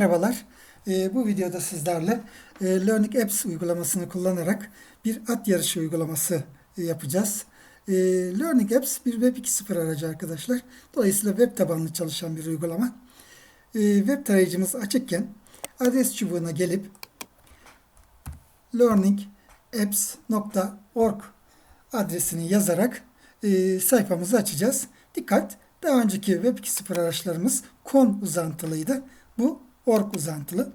Merhabalar. Ee, bu videoda sizlerle e, Learning Apps uygulamasını kullanarak bir at yarışı uygulaması e, yapacağız. E, Learning Apps bir Web 2.0 aracı arkadaşlar. Dolayısıyla web tabanlı çalışan bir uygulama. E, web tarayıcımız açıkken adres çubuğuna gelip learningapps.org adresini yazarak e, sayfamızı açacağız. Dikkat! Daha önceki Web 2.0 araçlarımız com uzantılıydı. Bu org uzantılı.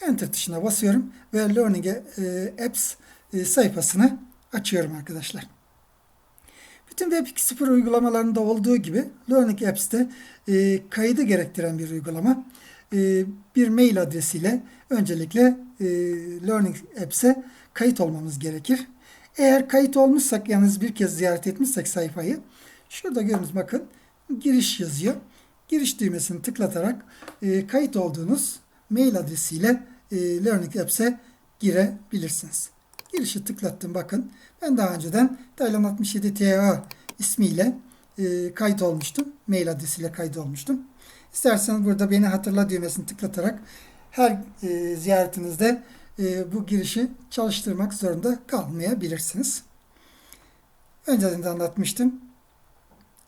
Enter tuşuna basıyorum ve Learning e, Apps e, sayfasını açıyorum arkadaşlar. Bütün Web 2.0 uygulamalarında olduğu gibi Learning Apps'te e, kaydı gerektiren bir uygulama. E, bir mail adresiyle öncelikle Learning Apps'e kayıt olmamız gerekir. Eğer kayıt olmuşsak yalnız bir kez ziyaret etmişsek sayfayı şurada görünüz bakın giriş yazıyor. Giriş düğmesini tıklatarak e, kayıt olduğunuz mail adresiyle e, Learning Apps'e girebilirsiniz. Girişi tıklattım bakın. Ben daha önceden Taylan 67 TA ismiyle e, kayıt olmuştum. Mail adresiyle kayıt olmuştum. İsterseniz burada beni hatırla düğmesini tıklatarak her e, ziyaretinizde e, bu girişi çalıştırmak zorunda kalmayabilirsiniz. Önceden de anlatmıştım.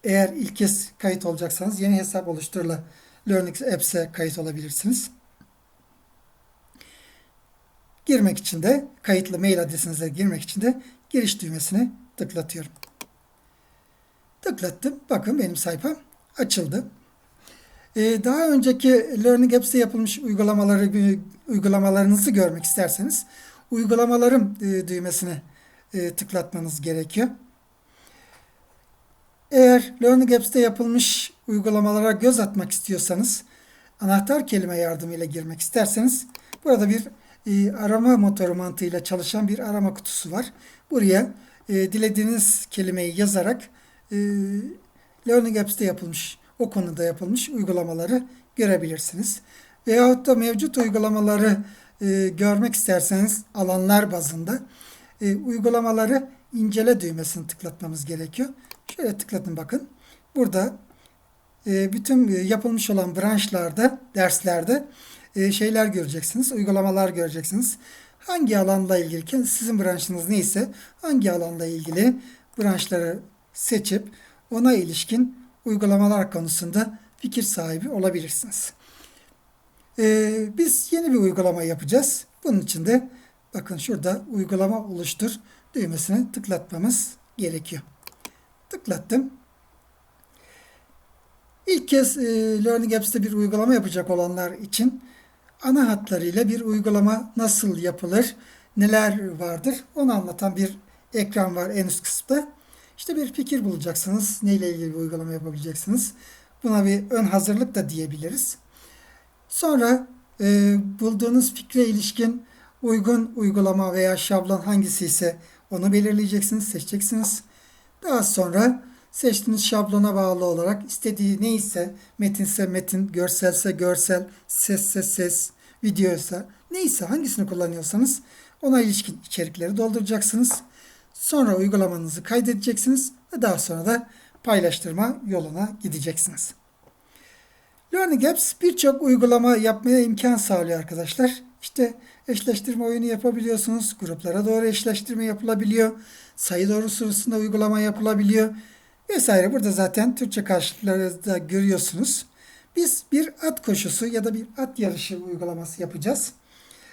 Eğer ilk kez kayıt olacaksanız yeni hesap oluşturula Learning Apps'e kayıt olabilirsiniz. Girmek için de kayıtlı mail adresinize girmek için de giriş düğmesini tıklatıyorum. Tıklattım. Bakın benim sayfam açıldı. Ee, daha önceki Learning Apps'te yapılmış uygulamaları uygulamalarınızı görmek isterseniz uygulamalarım e, düğmesine e, tıklatmanız gerekiyor. Eğer Learning Apps'te yapılmış uygulamalara göz atmak istiyorsanız anahtar kelime yardımıyla girmek isterseniz burada bir e, arama motoru mantığıyla çalışan bir arama kutusu var. Buraya e, dilediğiniz kelimeyi yazarak e, Learning Apps'te yapılmış o konuda yapılmış uygulamaları görebilirsiniz. Veyahut da mevcut uygulamaları e, görmek isterseniz alanlar bazında e, uygulamaları incele düğmesini tıklatmamız gerekiyor. Şöyle tıkladım bakın. Burada e, bütün e, yapılmış olan branşlarda, derslerde e, şeyler göreceksiniz, uygulamalar göreceksiniz. Hangi alanla ilgili, sizin branşınız neyse hangi alanla ilgili branşları seçip ona ilişkin uygulamalar konusunda fikir sahibi olabilirsiniz. Ee, biz yeni bir uygulama yapacağız. Bunun için de bakın şurada uygulama oluştur düğmesine tıklatmamız gerekiyor. Tıklattım. İlk kez e, Learning Apps'te bir uygulama yapacak olanlar için ana hatlarıyla bir uygulama nasıl yapılır, neler vardır onu anlatan bir ekran var en üst kısımda. İşte bir fikir bulacaksınız. Neyle ilgili bir uygulama yapabileceksiniz. Buna bir ön hazırlık da diyebiliriz. Sonra e, bulduğunuz fikre ilişkin uygun uygulama veya şablon hangisi ise onu belirleyeceksiniz, seçeceksiniz. Daha sonra seçtiğiniz şablona bağlı olarak istediği neyse, metinse metin, görselse görsel, sesse ses, videoysa neyse hangisini kullanıyorsanız ona ilişkin içerikleri dolduracaksınız. Sonra uygulamanızı kaydedeceksiniz ve daha sonra da paylaştırma yoluna gideceksiniz. Learning Apps birçok uygulama yapmaya imkan sağlıyor arkadaşlar. İşte eşleştirme oyunu yapabiliyorsunuz. Gruplara doğru eşleştirme yapılabiliyor. Sayı doğrultusunda uygulama yapılabiliyor. Vesaire. Burada zaten Türkçe karşılıkları da görüyorsunuz. Biz bir at koşusu ya da bir at yarışı uygulaması yapacağız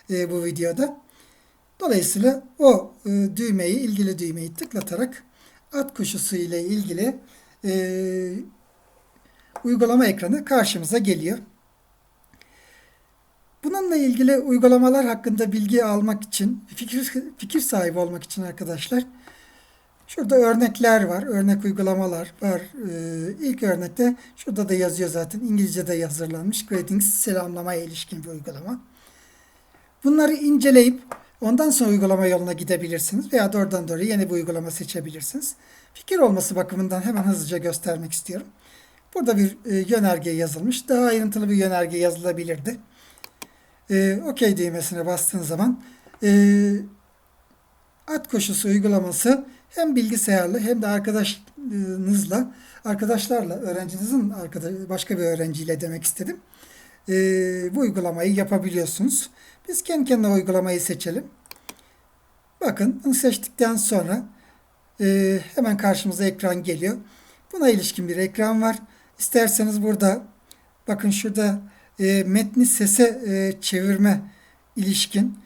e, bu videoda. Dolayısıyla o e, düğmeyi, ilgili düğmeyi tıklatarak at koşusu ile ilgili e, uygulama ekranı karşımıza geliyor. Bununla ilgili uygulamalar hakkında bilgi almak için, fikir, fikir sahibi olmak için arkadaşlar şurada örnekler var, örnek uygulamalar var. Ee, ilk örnekte şurada da yazıyor zaten İngilizce'de hazırlanmış Greetings selamlamaya ilişkin bir uygulama. Bunları inceleyip ondan sonra uygulama yoluna gidebilirsiniz veya doğrudan doğru yeni bir uygulama seçebilirsiniz. Fikir olması bakımından hemen hızlıca göstermek istiyorum. Burada bir e, yönerge yazılmış. Daha ayrıntılı bir yönerge yazılabilirdi. E, OK düğmesine bastığın zaman e, at koşusu uygulaması hem bilgisayarlı hem de arkadaşınızla, arkadaşlarla, öğrencinizin arkadaş, başka bir öğrenciyle demek istedim. e, bu uygulamayı yapabiliyorsunuz. Biz kendi kendine uygulamayı seçelim. Bakın bunu seçtikten sonra e, hemen karşımıza ekran geliyor. Buna ilişkin bir ekran var. İsterseniz burada bakın şurada e, metni sese e, çevirme ilişkin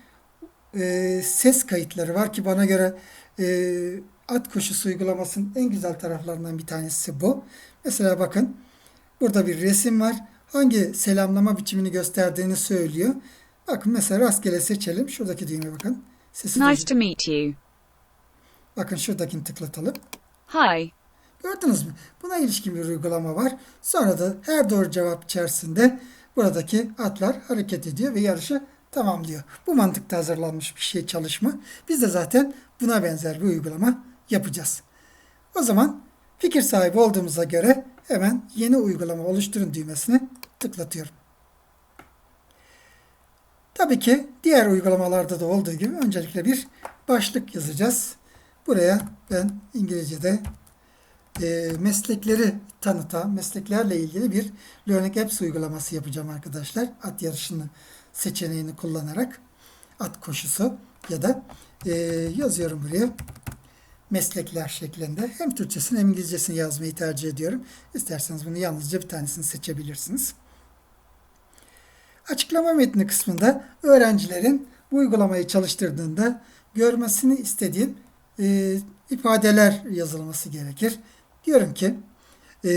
e, ses kayıtları var ki bana göre e, at koşusu uygulamasının en güzel taraflarından bir tanesi bu. Mesela bakın burada bir resim var. Hangi selamlama biçimini gösterdiğini söylüyor. Bakın mesela rastgele seçelim. Şuradaki düğme bakın. Sesi Nice duyacak. to meet you. Bakın şuradakini tıklatalım. Hi. Gördünüz mü? Buna ilişkin bir uygulama var. Sonra da her doğru cevap içerisinde buradaki atlar hareket ediyor ve yarışı tamamlıyor. Bu mantıkta hazırlanmış bir şey çalışma. Biz de zaten buna benzer bir uygulama yapacağız. O zaman fikir sahibi olduğumuza göre hemen yeni uygulama oluşturun düğmesini tıklatıyorum. Tabii ki diğer uygulamalarda da olduğu gibi öncelikle bir başlık yazacağız. Buraya ben İngilizce'de e, meslekleri tanıtan, mesleklerle ilgili bir Learning Apps uygulaması yapacağım arkadaşlar. At yarışını seçeneğini kullanarak at koşusu ya da e, yazıyorum buraya meslekler şeklinde. Hem Türkçesini hem İngilizcesini yazmayı tercih ediyorum. İsterseniz bunu yalnızca bir tanesini seçebilirsiniz. Açıklama metni kısmında öğrencilerin bu uygulamayı çalıştırdığında görmesini istediğim e, ifadeler yazılması gerekir. Diyorum ki e,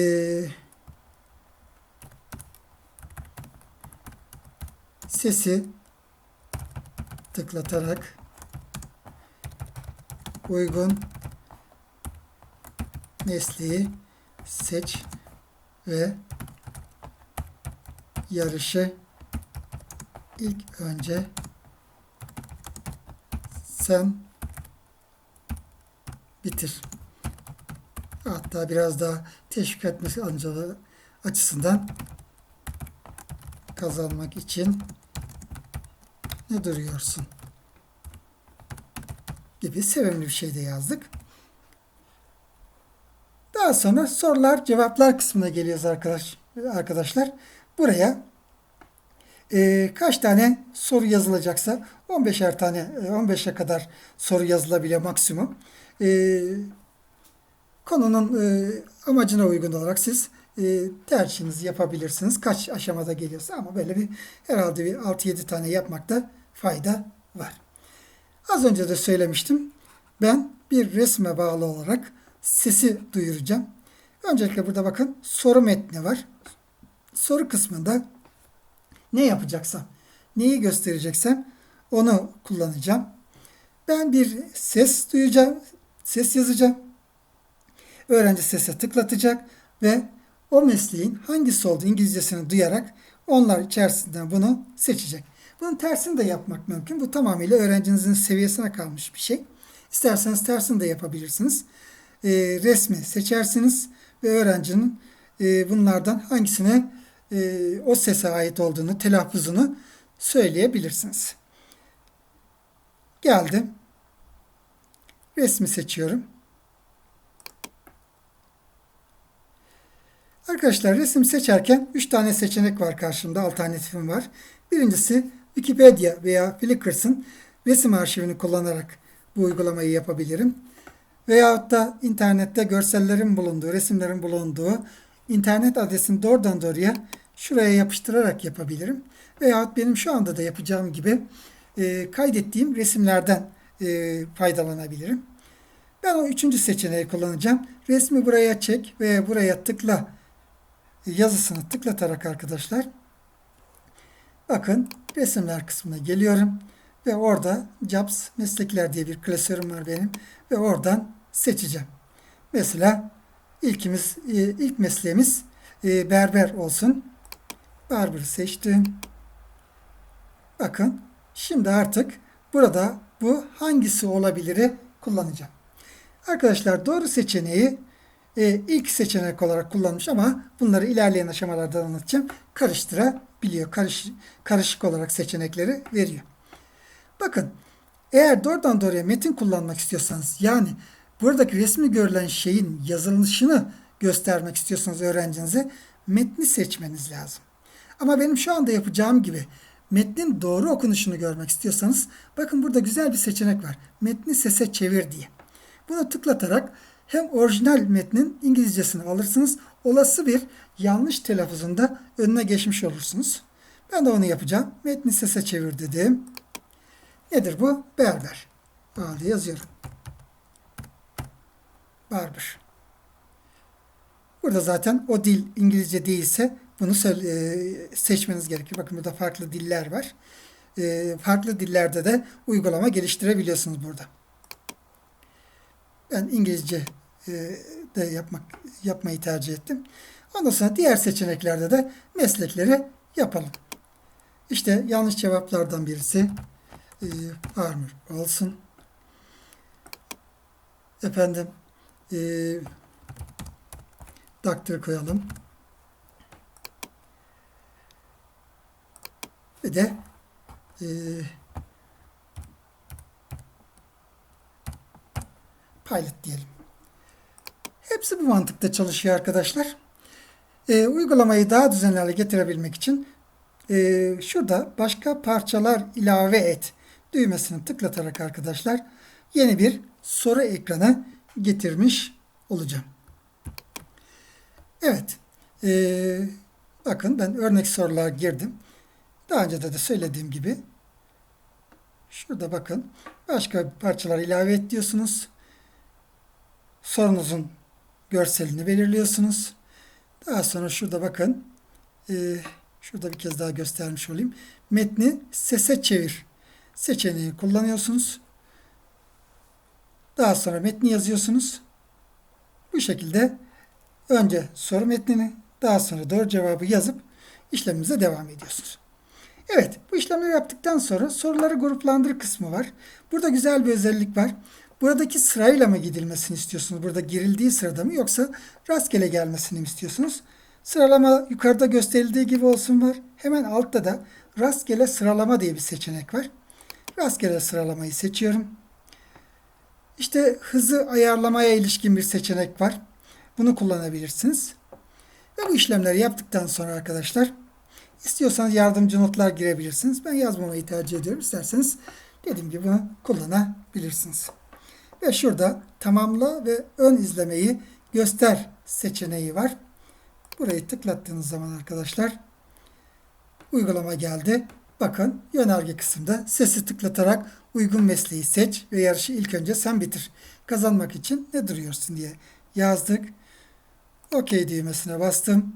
sesi tıklatarak uygun mesleği seç ve yarışı ilk önce sen bitir. Hatta biraz daha teşvik etmesi açısından kazanmak için ne duruyorsun? gibi sevimli bir şey de yazdık. Daha sonra sorular cevaplar kısmına geliyoruz arkadaş, arkadaşlar. Buraya e, kaç tane soru yazılacaksa 15'er tane 15'e kadar soru yazılabiliyor maksimum. E, konunun e, amacına uygun olarak siz e, tercihinizi yapabilirsiniz. Kaç aşamada geliyorsa ama böyle bir herhalde bir 6-7 tane yapmakta fayda var. Az önce de söylemiştim. Ben bir resme bağlı olarak sesi duyuracağım. Öncelikle burada bakın soru metni var. Soru kısmında ne yapacaksam, neyi göstereceksem onu kullanacağım. Ben bir ses duyacağım, ses yazacağım. Öğrenci sese tıklatacak ve o mesleğin hangisi olduğu İngilizcesini duyarak onlar içerisinden bunu seçecek. Bunun tersini de yapmak mümkün. Bu tamamıyla öğrencinizin seviyesine kalmış bir şey. İsterseniz tersini de yapabilirsiniz. E, resmi seçersiniz ve öğrencinin e, bunlardan hangisine e, o sese ait olduğunu, telaffuzunu söyleyebilirsiniz. Geldim. Resmi seçiyorum. Arkadaşlar resim seçerken 3 tane seçenek var karşımda. Alternatifim var. Birincisi Wikipedia veya Flickr's'ın resim arşivini kullanarak bu uygulamayı yapabilirim. Veyahut da internette görsellerin bulunduğu, resimlerin bulunduğu internet adresini doğrudan doğruya şuraya yapıştırarak yapabilirim. Veyahut benim şu anda da yapacağım gibi e, kaydettiğim resimlerden e, faydalanabilirim. Ben o üçüncü seçeneği kullanacağım. Resmi buraya çek ve buraya tıkla yazısını tıklatarak arkadaşlar bakın resimler kısmına geliyorum ve orada Jobs meslekler diye bir klasörüm var benim ve oradan seçeceğim. Mesela ilkimiz e, ilk mesleğimiz e, berber olsun. Barber'ı seçtim. Bakın şimdi artık burada bu hangisi olabilir'i kullanacağım. Arkadaşlar doğru seçeneği e, ilk seçenek olarak kullanmış ama bunları ilerleyen aşamalarda anlatacağım. Karıştırabiliyor. Karış, karışık olarak seçenekleri veriyor. Bakın eğer doğrudan doğruya metin kullanmak istiyorsanız yani buradaki resmi görülen şeyin yazılışını göstermek istiyorsanız öğrencinize metni seçmeniz lazım. Ama benim şu anda yapacağım gibi metnin doğru okunuşunu görmek istiyorsanız bakın burada güzel bir seçenek var. Metni sese çevir diye. Bunu tıklatarak hem orijinal metnin İngilizcesini alırsınız. Olası bir yanlış telaffuzunda önüne geçmiş olursunuz. Ben de onu yapacağım. Metni sese çevir dedim. Nedir bu? Berber. Bağlı yazıyorum. Barber. Burada zaten o dil İngilizce değilse bunu e, seçmeniz gerekiyor. Bakın burada farklı diller var. E, farklı dillerde de uygulama geliştirebiliyorsunuz burada. Ben İngilizce e, de yapmak yapmayı tercih ettim. Ondan sonra diğer seçeneklerde de meslekleri yapalım. İşte yanlış cevaplardan birisi e, farmer olsun. Efendim e, doctor koyalım. Bir de e, pilot diyelim. Hepsi bu mantıkta çalışıyor arkadaşlar. E, uygulamayı daha düzenli hale getirebilmek için e, şurada başka parçalar ilave et düğmesini tıklatarak arkadaşlar yeni bir soru ekranı getirmiş olacağım. Evet. e, bakın ben örnek sorular girdim. Daha önce de, de söylediğim gibi şurada bakın başka parçalar ilave et diyorsunuz. Sorunuzun görselini belirliyorsunuz. Daha sonra şurada bakın e, şurada bir kez daha göstermiş olayım. Metni sese çevir seçeneği kullanıyorsunuz. Daha sonra metni yazıyorsunuz. Bu şekilde önce soru metnini daha sonra doğru cevabı yazıp işlemimize devam ediyorsunuz. Evet, bu işlemleri yaptıktan sonra soruları gruplandır kısmı var. Burada güzel bir özellik var. Buradaki sırayla mı gidilmesini istiyorsunuz? Burada girildiği sırada mı yoksa rastgele gelmesini mi istiyorsunuz? Sıralama yukarıda gösterildiği gibi olsun var. Hemen altta da rastgele sıralama diye bir seçenek var. Rastgele sıralamayı seçiyorum. İşte hızı ayarlamaya ilişkin bir seçenek var. Bunu kullanabilirsiniz. Ve bu işlemleri yaptıktan sonra arkadaşlar istiyorsanız yardımcı notlar girebilirsiniz. Ben yazmamayı tercih ediyorum. İsterseniz dediğim gibi bunu kullanabilirsiniz. Ve şurada tamamla ve ön izlemeyi göster seçeneği var. Burayı tıklattığınız zaman arkadaşlar uygulama geldi. Bakın yönerge kısımda sesi tıklatarak uygun mesleği seç ve yarışı ilk önce sen bitir. Kazanmak için ne duruyorsun diye yazdık. OK düğmesine bastım.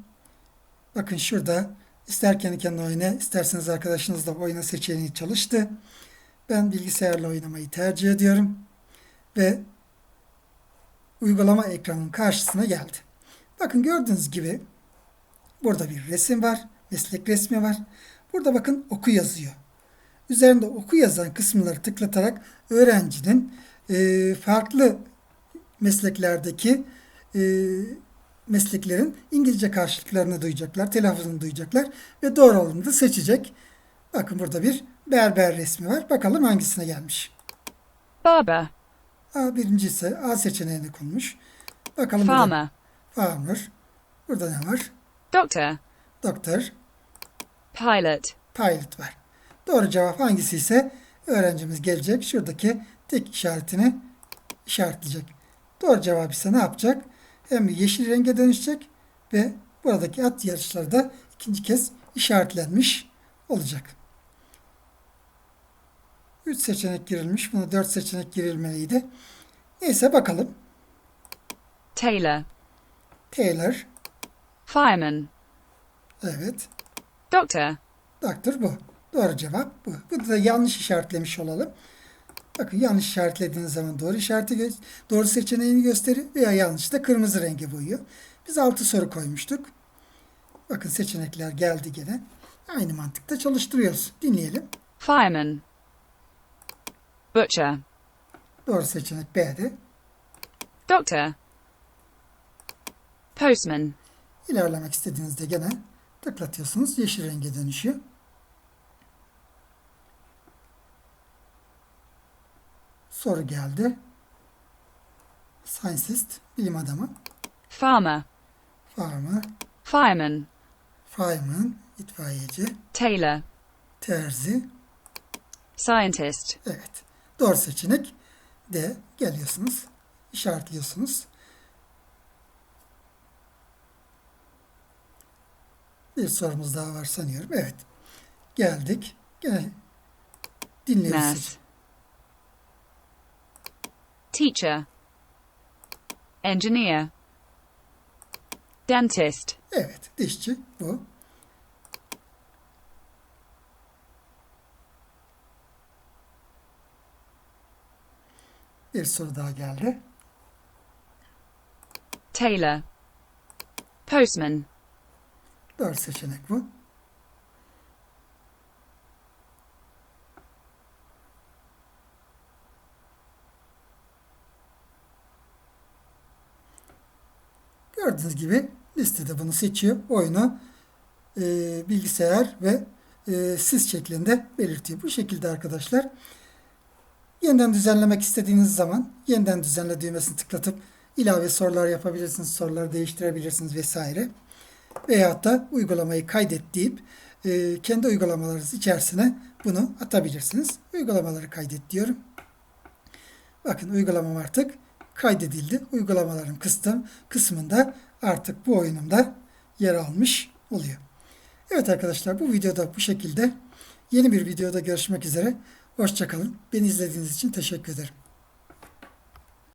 Bakın şurada ister kendi kendine oyna, isterseniz arkadaşınızla oyna seçeneği çalıştı. Ben bilgisayarla oynamayı tercih ediyorum. Ve uygulama ekranının karşısına geldi. Bakın gördüğünüz gibi burada bir resim var. Meslek resmi var. Burada bakın oku yazıyor. Üzerinde oku yazan kısımları tıklatarak öğrencinin e, farklı mesleklerdeki e, mesleklerin İngilizce karşılıklarını duyacaklar, telaffuzunu duyacaklar ve doğru olanı da seçecek. Bakın burada bir berber resmi var. Bakalım hangisine gelmiş. barber, A birinci ise A seçeneğine konmuş. Bakalım burada farmer, farmer. Burada ne var? doctor, Doktor, pilot, pilot var. Doğru cevap hangisi ise öğrencimiz gelecek. Şuradaki tek işaretini işaretleyecek. Doğru cevap ise ne yapacak? Hem yeşil renge dönüşecek ve buradaki at yarışları da ikinci kez işaretlenmiş olacak. 3 seçenek girilmiş. Buna 4 seçenek girilmeliydi. Neyse bakalım. tailor, Taylor. fireman, Evet. doctor, Doktor bu. Doğru cevap bu. Bu da yanlış işaretlemiş olalım. Bakın yanlış işaretlediğiniz zaman doğru işareti doğru seçeneğini gösterir veya yanlış da kırmızı renge boyuyor. Biz 6 soru koymuştuk. Bakın seçenekler geldi gene. Aynı mantıkta çalıştırıyoruz. Dinleyelim. fireman, butcher, Doğru seçenek B'de. doctor, postman, İlerlemek istediğinizde gene tıklatıyorsunuz. Yeşil renge dönüşüyor. Soru geldi. Scientist, bilim adamı. farmer, Farmer, fireman, fireman, itfaiyeci, tailor, terzi. scientist, Evet. Doğru seçenek D. Geliyorsunuz. işaretliyorsunuz. Bir sorumuz daha var sanıyorum. Evet. Geldik. Gene dinliyoruz. teacher, engineer, dentist, Evet. Dişçi bu. Bir soru daha geldi. tailor, postman, Doğru seçenek bu. Gördüğünüz gibi listede bunu seçiyor. Oyunu e, bilgisayar ve e, siz şeklinde belirtiyor. Bu şekilde arkadaşlar. Yeniden düzenlemek istediğiniz zaman yeniden düzenle düğmesini tıklatıp ilave sorular yapabilirsiniz, soruları değiştirebilirsiniz vesaire veyahut da uygulamayı kaydet deyip e, kendi uygulamalarınız içerisine bunu atabilirsiniz. Uygulamaları kaydet diyorum. Bakın uygulamam artık kaydedildi. Uygulamaların kısmı, kısmında artık bu oyunumda yer almış oluyor. Evet arkadaşlar bu videoda bu şekilde. Yeni bir videoda görüşmek üzere. Hoşçakalın. Beni izlediğiniz için teşekkür ederim.